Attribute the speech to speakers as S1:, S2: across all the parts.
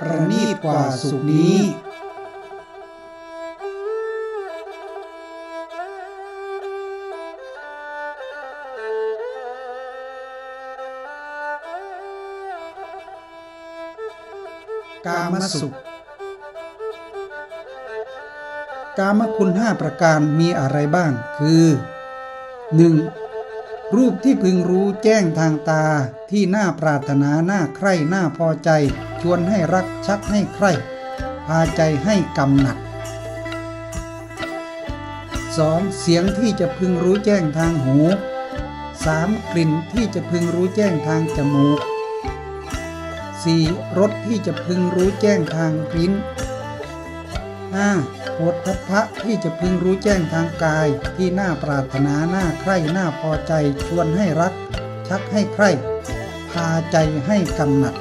S1: ประณีตกว่าสุขนี้กามสุข กามคุณห้าประการมีอะไรบ้าง คือ 1. รูปที่พึงรู้แจ้งทางตาที่น่าปรารถนา น่าใคร่ น่าพอใจ วนให้รักชักให้ใคร่พาใจให้กำหนัด 2. เสียงที่จะพึงรู้แจ้งทางหู 3. กลิ่นที่จะพึงรู้แจ้งทางจมูก 4. รสที่จะพึงรู้แจ้งทางลิ้น 5. โผฏฐัพพะที่จะพึงรู้แจ้งทางกายที่น่าปรารถนาน่าใคร่น่าพอใจชวนให้รัก ชักให้ใคร่พาใจให้กำหนัด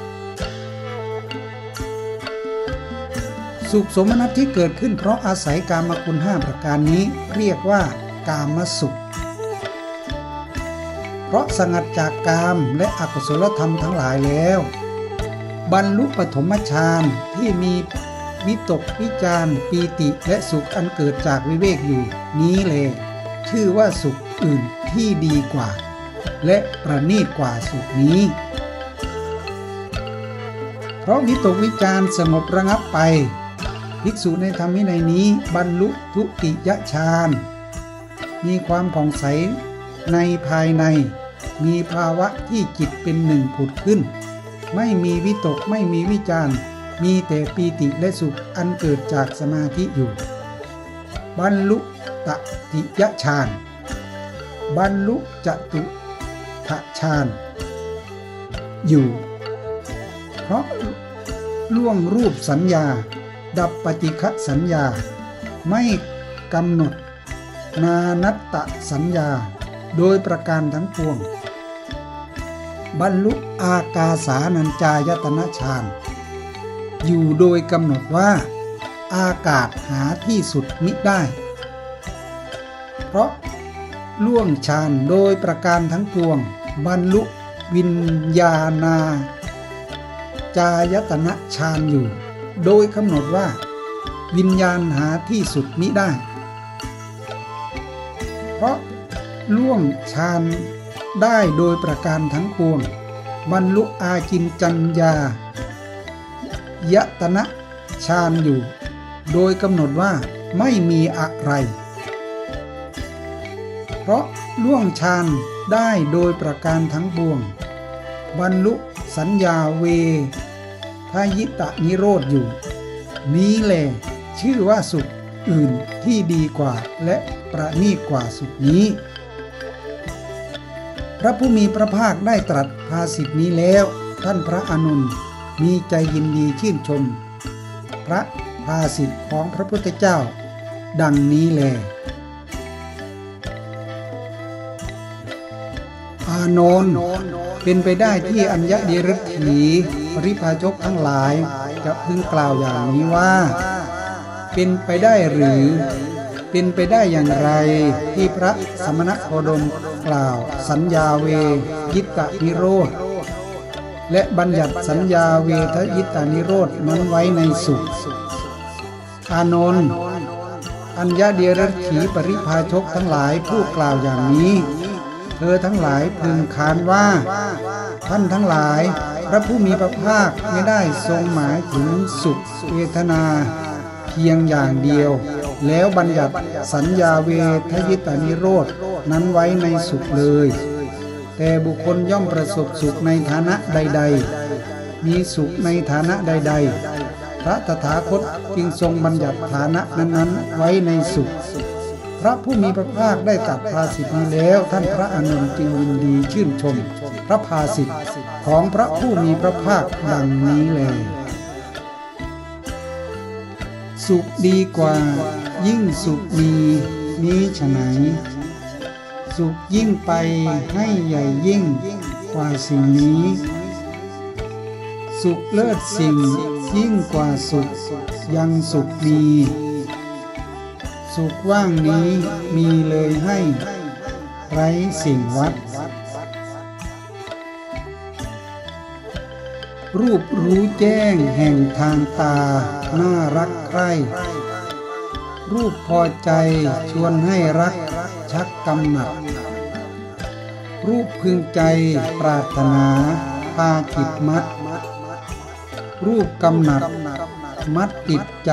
S1: สุขสมนัตที่เกิดขึ้นเพราะอาศัยกามคุณห้าประการนี้เรียกว่ากามสุข เพราะสงัดจากกามและอกุศลธรรมทั้งหลายแล้ว บรรลุปฐมฌานที่มีวิตกวิจารปีติและสุขอันเกิดจากวิเวกอยู่นี้เลยชื่อว่าสุขอื่นที่ดีกว่า และประณีตกว่าสุขนี้ เพราะวิตกวิจารสงบระงับไป ภิกษุในธรรมวินัยนี้ บรรลุทุติยฌาน มีความผ่องใสในภายใน มีภาวะที่จิตเป็นหนึ่งผุดขึ้น ไม่มีวิตกไม่มีวิจารณ์ มีแต่ปีติและสุขอันเกิดจากสมาธิอยู่ บรรลุตติยฌาน บรรลุจตุทะฌาน อยู่ เพราะล่วงรูปสัญญา ดับปฏิฆสัญญา ไม่กำหนด นานัตตสัญญา โดยประการทั้งปวง บรรลุอากาสานัญจายตนะฌานอยู่โดยกำหนดว่า อากาศหาที่สุดมิได้ เพราะล่วงฌานโดยประการทั้งปวง บรรลุวิญญาณา จายตนะฌานอยู่ โดยกำหนดว่า วิญญาณหาที่สุดมิได้ เพราะล่วงฌานได้โดยประการทั้งปวงบรรลุอาจินจัญญายตนะฌานอยู่ โดยกำหนดว่าไม่มีอะไร เพราะล่วงฌานได้โดยประการทั้งปวง บรรลุสัญญาเว ทายิตะนิโรธอยู่ นี้แหละชื่อว่าสุขอื่นที่ดีกว่าและประณีกว่าสุขนี้ พระผู้มีพระภาคได้ตรัสภาสิทธินี้แล้ว ท่านพระอานนมีใจยินดีชื่นชม พระภาสิทธิของพระพุทธเจ้า ดังนี้แลอานนท์ เป็นไปได้ที่อัญญเดรถีปริพาชกทั้งหลายจะพึงกล่าวอย่างนี้ว่า เป็นไปได้หรือ เป็นไปได้อย่างไรที่พระสมณโคดมกล่าวสัญญาเวยิตะนิโรธและบัญญัติสัญญาเวทยิตานิโรธนั้นไว้ในสุข อานนท์อัญญาเดียรถีปริพาชกทั้งหลายผู้กล่าวอย่างนี้ เธอทั้งหลายพึงคานว่า ท่านทั้งหลาย พระผู้มีพระภาคไม่ได้ทรงหมายถึงสุขเวทนา เพียงอย่างเดียว แล้วบัญญัติสัญญาเวทยิตานิโรธนั้นไว้ในสุขเลย แต่บุคคลย่อมประสบสุขในฐานะใด ๆ มีสุขในฐานะใด ๆ พระตถาคตจึงทรงบัญญัติฐานะนั้นๆไว้ในสุข พระผู้มีพระภาคได้ตรัสภาสิทธินี้แล้ว ท่านพระอานนท์จึงยินดีชื่นชม พระภาสิทธิของพระผู้มีพระภาคดังนี้เลยสุขดีกว่า ยิ่งสุขมีนี้ฉะไหน สุขยิ่งไปให้ใหญ่ยิ่งกว่าสิ่งนี้ สุขเลิศสิ่งยิ่งกว่าสุขยังสุขมี สุขว่างนี้มีเลยให้ไร้สิ่งวัด รูปรู้แจ้งแห่งทางตา น่ารักใคร่ รูปพอใจชวนให้รัก ชักกำหนัด รูปพึงใจปรารถนาพาจิตมัด รูปกำหนัด มัดติดใจ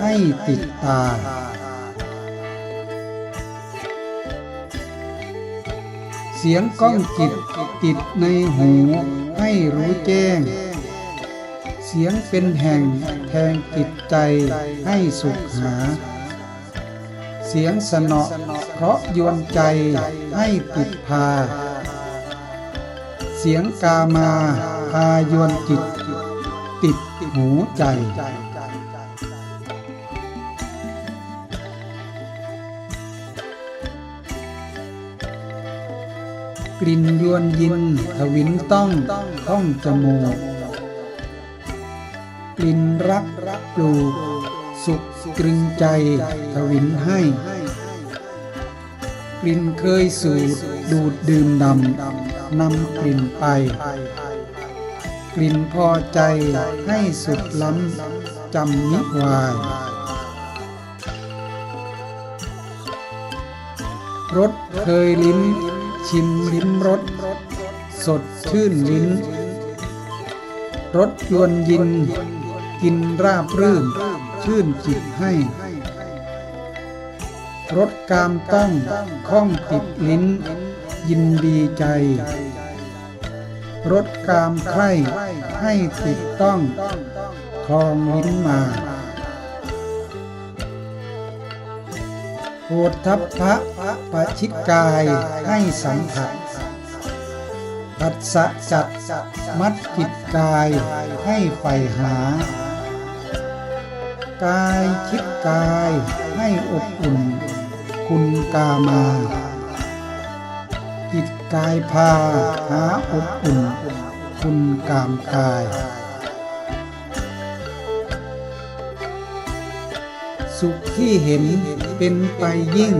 S1: ให้ติดตา เสียงก้องจิตติดในหูให้รู้แจ้ง เสียงเป็นแห่งแทงจิตใจให้สุขหา เสียงสนอเพราะยวนใจให้ติดพา เสียงกามาพายวนจิต ติดหูใจ ลิ่นยวนยินทวินต้องต้องจมูก กลิ่นรักปลูก สุขตรึงใจทวินให้ กลิ่นเคยสูดดูดดื่มดำนำกลิ่นไป กลิ่นพอใจให้สุดล้ำจำนิวายรสเคยลิ้น ชิมลิ้มรสสดชื่นลิ้นรสยวนยิน กินราบรื่น ชื่นจิตให้ รสกามต้องข้องติดลิ้น ยินดีใจ รสกามใคร่ให้ติดต้องคลองลิ้นมา โหดทัพพระประชิตกายให้สัมผัสปัสสะจัดมัดจิตกายให้ใฝ่หา กายคิดกายให้อบอุ่น คุณกามาจิตกายพาหาอบอุ่น คุณกามกาย สุขที่เห็นเป็นไปยิ่ง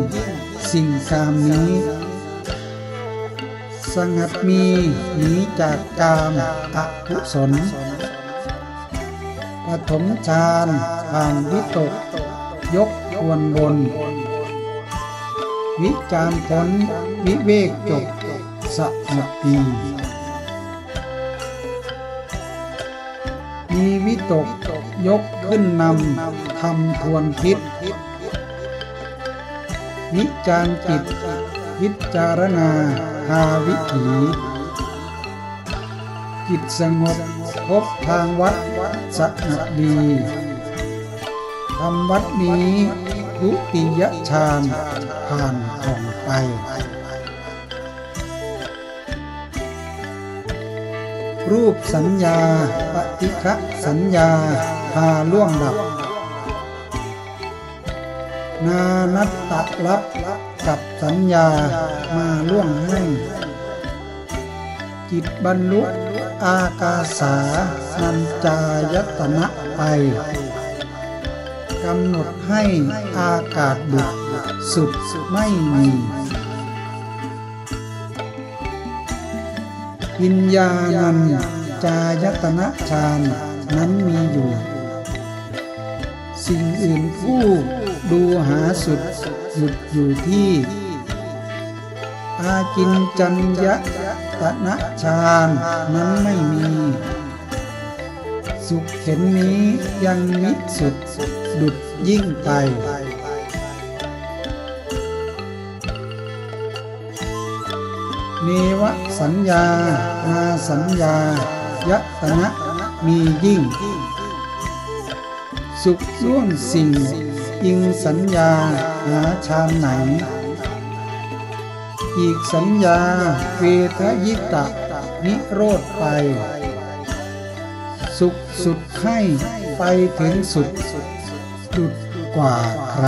S1: สิ่งกามนี้ สงัดมีหนีจากกามอกุศลปฐมฌานผ่านวิตก ยกควรบน วิจารผลวิเวกจบสงัดดีมีวิตกยกขึ้นนำ ทำทวนพิษวิจารจิต วิจารณาหาวิถีจิตสงบพบทางวัดสงัดดีทำวัดนี้ทุติยฌานผ่านผ่องไปรูปสัญญาปฏิฆะสัญญาพาล่วงดับ นานัตตะลับกับสัญญามาล่วงให้ จิตบรรลุอากาสานัญจายตนะไปกำหนดให้อากาศบุตรสุดไม่มีวิญญาณัญจายตนะฌานนั้นมีอยู่ สิ่งอื่นผู้ ดูหาสุดหยุดอยู่ที่ อากินจัญญะตนะฌานนั้นไม่มี สุขเห็นนี้ยังมิสุดดุดยิ่งไปเนวสัญญานาสัญญายตนะมียิ่ง สุขล่วมสิ่ง อิงสัญญาหาชามไหน อีกสัญญาเวทยิตะนิโรธไป สุขสุดให้ไปถึงสุดดุดกว่าใคร